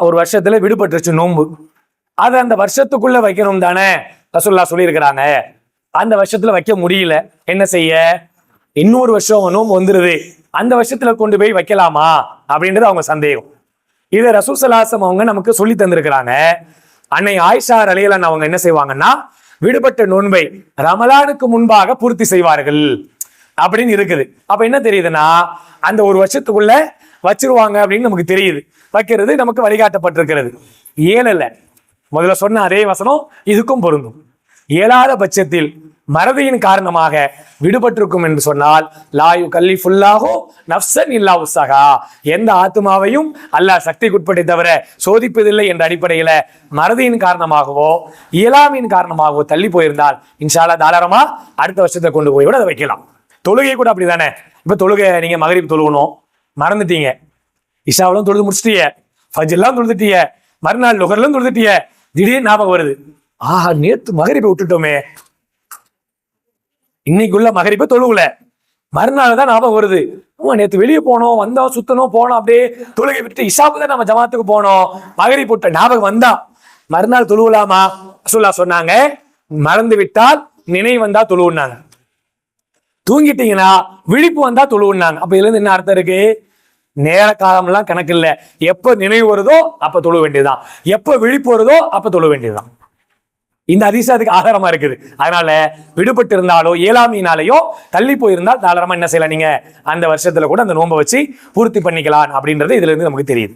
ஒரு வருஷத்துல விடுபட்டுருச்சு நோன்பு. அது அந்த வருஷத்துக்குள்ள வைக்கணும் தானே? ரசுல்லா சொல்லியிருக்கிறாங்க. அந்த வருஷத்துல வைக்க முடியல. என்ன செய்ய? இன்னொரு வருஷம் நோன்பு வந்துருது. அந்த வருஷத்துல கொண்டு போய் வைக்கலாமா? அப்படின்றது அவங்க சந்தேகம். இதை ரசூசலாசம் அவங்க நமக்கு சொல்லி தந்திருக்கிறாங்க. அன்னை ஆயிஷா அலையலன் அவங்க என்ன செய்வாங்கன்னா விடுபட்ட நோன்பை ரமலானுக்கு முன்பாக பூர்த்தி செய்வார்கள். அப்படின்னு இருக்குது. அப்ப என்ன தெரியுதுன்னா அந்த ஒரு வருஷத்துக்குள்ள வச்சிருவாங்க அப்படின்னு நமக்கு தெரியுது. வைக்கிறது நமக்கு வழிகாட்டப்பட்டிருக்கிறது. ஏழல முதல்ல சொன்ன அதே வசனம் இதுக்கும் பொருந்தும். இயலாத பட்சத்தில் மறதியின் காரணமாக விடுபட்டிருக்கும் என்று சொன்னால் லாயு கல்லி ஃபுல்லாகோ நப்சன் இல்லா உசகா எந்த ஆத்மாவையும் அல்லாஹ் சக்திக்குட்பட்டு தவிர சோதிப்பதில்லை என்ற அடிப்படையில மறதியின் காரணமாகவோ இயலாமையின் காரணமாகவோ தள்ளி போயிருந்தால் இன்ஷால்லா தாராளமா அடுத்த வருஷத்தை கொண்டு போய் கூட அதை வைக்கலாம். தொழுகை கூட அப்படிதானே? இப்ப தொழுகை நீங்க மகரிப் தொழுகணும். மறந்துட்டீங்க. இஷாவெல்லாம் தொழுது முடிச்சிட்டிய. ஃபஜெல்லாம் தொழுதுட்டீங்க மறுநாள் நுகர்லாம் தொழுதுட்டிய. திடீர்னு ஞாபகம் வருது. ஆஹா நேத்து மகரிப்பை விட்டுட்டோமே. இன்னைக்குள்ள மகரிப்பை தொழுவுல மறுநாள் தான் ஞாபகம் வருது. ஆமா நேத்து வெளியே போனோம் வந்தோம் சுத்தணும் போனோம் அப்படியே தொழுகை விட்டு இஷாவுக்கு தான் நம்ம ஜமாத்துக்கு போனோம். மகரி போட்ட ஞாபகம் வந்தா. மறுநாள் தொழுவலாமா ரசூலுல்லாஹ் சொன்னாங்க. மறந்து விட்டால் நினைவு வந்தா தொழுவுனாங்க தூங்கிட்டீங்கன்னா விழிப்பு வந்தா தொழுவுனாங்க அப்ப இதுல இருந்து என்ன அர்த்தம் இருக்கு? நேர காலம்லாம் கணக்கு இல்லை. எப்ப நினைவு வருதோ அப்ப தொழு வேண்டியதுதான். எப்ப விழிப்பு வருதோ அப்ப தொழு வேண்டியதுதான். இந்த அதிசயம் அதுக்கு ஆதாரமா இருக்குது. அதனால விடுபட்டு இருந்தாலோ இயலாமையினாலேயோ தள்ளி போயிருந்தால் தாராளமா என்ன செய்யலாம் நீங்க? அந்த வருஷத்துல கூட அந்த நோன்பை வச்சு பூர்த்தி பண்ணிக்கலாம் அப்படின்றது இதுல இருந்து நமக்கு தெரியுது.